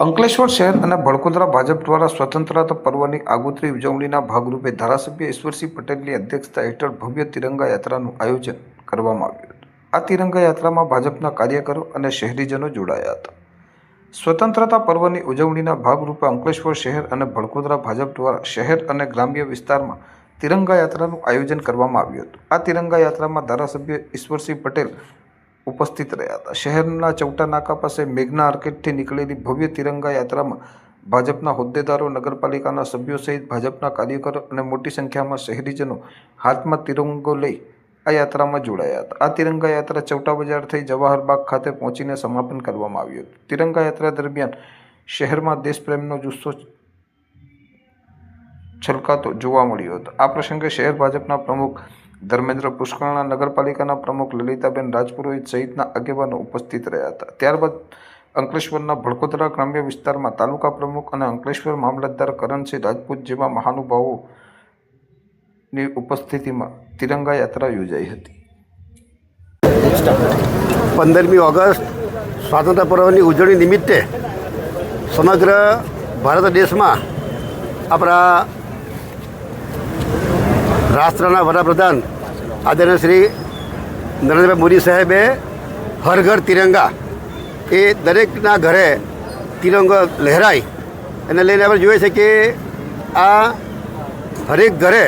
અંકલેશ્વર શહેર અને ભડકોદરા ભાજપ દ્વારા સ્વતંત્રતા પર્વની આગોતરી ઉજવણીના ભાગરૂપે ધારાસભ્ય ઈશ્વરસિંહ પટેલની અધ્યક્ષતા હેઠળ ભવ્ય તિરંગા યાત્રાનું આયોજન કરવામાં આવ્યું હતું. આ તિરંગા યાત્રામાં ભાજપના કાર્યકરો અને શહેરીજનો જોડાયા હતા. સ્વતંત્રતા પર્વની ઉજવણીના ભાગરૂપે અંકલેશ્વર શહેર અને ભડકોદરા ભાજપ દ્વારા શહેર અને ગ્રામ્ય વિસ્તારમાં તિરંગા યાત્રાનું આયોજન કરવામાં આવ્યું હતું. આ તિરંગા યાત્રામાં ધારાસભ્ય ઈશ્વરસિંહ પટેલ ઉપસ્થિત રહ્યા હતા. શહેરના ચૌટા નાકા પાસે મેઘના આર્કેટથી નીકળેલી ભવ્ય તિરંગા યાત્રામાં ભાજપના હોદ્દેદારો, નગરપાલિકાના સભ્યો સહિત ભાજપના કાર્યકરો અને મોટી સંખ્યામાં શહેરીજનો હાથમાં તિરંગો લઈ આ યાત્રામાં જોડાયા હતા. આ તિરંગા યાત્રા ચૌટા બજાર થઈ જવાહરબાગ ખાતે પહોંચીને સમાપન કરવામાં આવ્યું હતું. તિરંગા યાત્રા દરમિયાન શહેરમાં દેશપ્રેમનો જુસ્સો છલકાતો જોવા મળ્યો હતો. આ પ્રસંગે શહેર ભાજપના પ્રમુખ ધર્મેન્દ્ર પુષ્કરણા નગરપાલિકાના પ્રમુખ લલિતાબેન રાજપુરોહિત સહિતના આગેવાનો ઉપસ્થિત રહ્યા હતા. ત્યારબાદ અંકલેશ્વરના ભડકોદરા ગ્રામ્ય વિસ્તારમાં તાલુકા પ્રમુખ અને અંકલેશ્વર મામલતદાર કરણસિંહ રાજપૂત જેવા મહાનુભાવોની ઉપસ્થિતિમાં તિરંગા યાત્રા યોજાઈ હતી. પંદરમી ઓગસ્ટ સ્વાતંત્ર્ય પર્વની ઉજવણી નિમિત્તે સમગ્ર ભારત દેશમાં આપણા રાષ્ટ્રના વડાપ્રધાન આદરણીય શ્રી નરેન્દ્રભાઈ મોદી સાહેબે હર ઘર તિરંગા એ દરેકના ઘરે તિરંગો લહેરાય એને લઈને આપણે જોઈએ છે કે આ હરેક ઘરે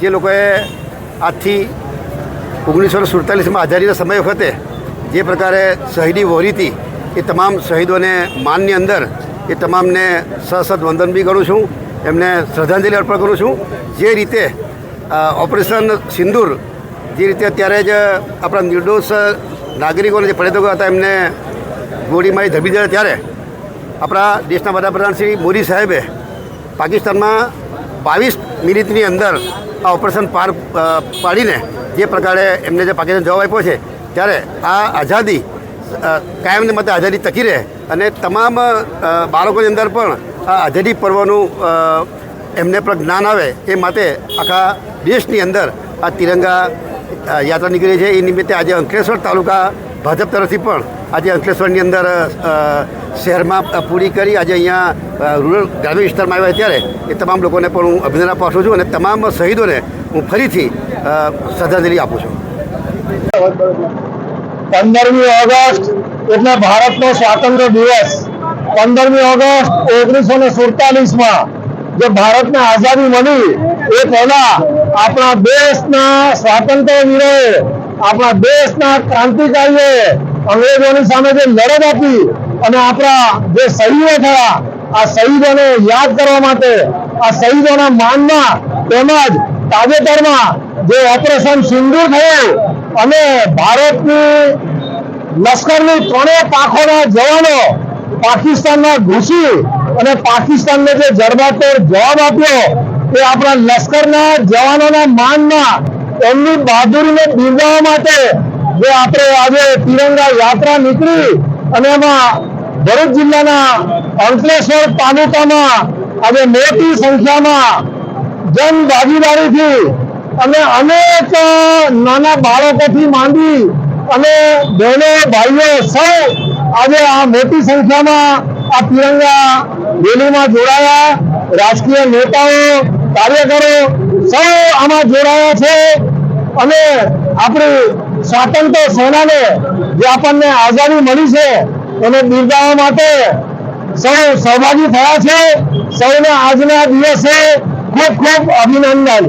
જે લોકોએ આજથી ઓગણીસો સુડતાલીસમાં આઝાદીના સમય વખતે જે પ્રકારે શહીદી વહોરી હતી, એ તમામ શહીદોને માનની અંદર, એ તમામને સહસદ વંદન બી કરું છું, એમને શ્રદ્ધાંજલિ અર્પણ કરું છું. જે રીતે ઓપરેશન સિંદૂર જે રીતે અત્યારે જ આપણા નિર્દોષ નાગરિકોને જે પડેતો હતા, એમને ગોળી મારી ધબી દીધા ત્યારે આપણા દેશના વડાપ્રધાન શ્રી મોદી સાહેબે પાકિસ્તાનમાં બાવીસ મિનિટની અંદર આ ઓપરેશન પાર પાડીને જે પ્રકારે એમને જે પાકિસ્તાન જવાબ આપ્યો છે, ત્યારે આ આઝાદી કાયમને માટે આઝાદી ટકી રહે અને તમામ બાળકોની અંદર પણ આ આઝાદી પર્વનું એમને પણ જ્ઞાન આવે એ માટે આખા દેશની અંદર આ તિરંગા યાત્રા નીકળી છે. એ નિમિત્તે આજે અંકલેશ્વર તાલુકા ભાજપ તરફથી પણ આજે અંકલેશ્વરની અંદર શહેરમાં પૂરી કરી આજે અહીંયા રૂરલ ગ્રામ્ય વિસ્તારમાં આવ્યા ત્યારે એ તમામ લોકોને પણ હું અભિનંદન આપવા છું અને તમામ શહીદોને હું ફરીથી શ્રદ્ધાંજલિ આપું છું. પંદરમી ઓગસ્ટ એટલે ભારતનો સ્વાતંત્ર્ય દિવસ. પંદરમી ઓગસ્ટ ઓગણીસો ને સુડતાલીસમાં જે ભારતને આઝાદી મળી, એ પહેલા આપણા દેશના સ્વાતંત્ર્ય વીરોએ, આપણા દેશના ક્રાંતિકારીઓએ અંગ્રેજોની સામે જે લડત આપી અને આપણા જે શહીદો થયા, આ શહીદોને યાદ કરવા માટે, આ શહીદોના માનમાં તેમજ તાજેતરમાં જે ઓપરેશન સિંદૂર થયું અને ભારતની લશ્કરની ત્રણેય પાંખોના જવાનો પાકિસ્તાનમાં ઘૂસી અને પાકિસ્તાનને જે જડબાતોડ જવાબ આપ્યો એ આપણા લશ્કરના જવાનોના માનમાં એમની બહાદુરીને બિરદાવવા માટે જે આપણે આજે તિરંગા યાત્રા નીકળી અને એમાં ભરૂચ જિલ્લાના અંકલેશ્વર તાલુકામાં આજે મોટી સંખ્યામાં જન ભાગીદારીથી અને અનેક નાના બાળકોથી માંડી અને બહેનો, ભાઈઓ સૌ આજે આ મોટી સંખ્યામાં આ તિરંગા રેલીમાં જોડાયા. રાજકીય નેતાઓ કાર્યકરો સૌ આમાં જોડાયા છે અને આપણી સ્વાતંત્ર્ય સેનાને જે આપણને આઝાદી મળી છે એને બિરદાવવા માટે સૌ સહભાગી થયા છે. સૌને આજના દિવસે ખૂબ ખૂબ અભિનંદન.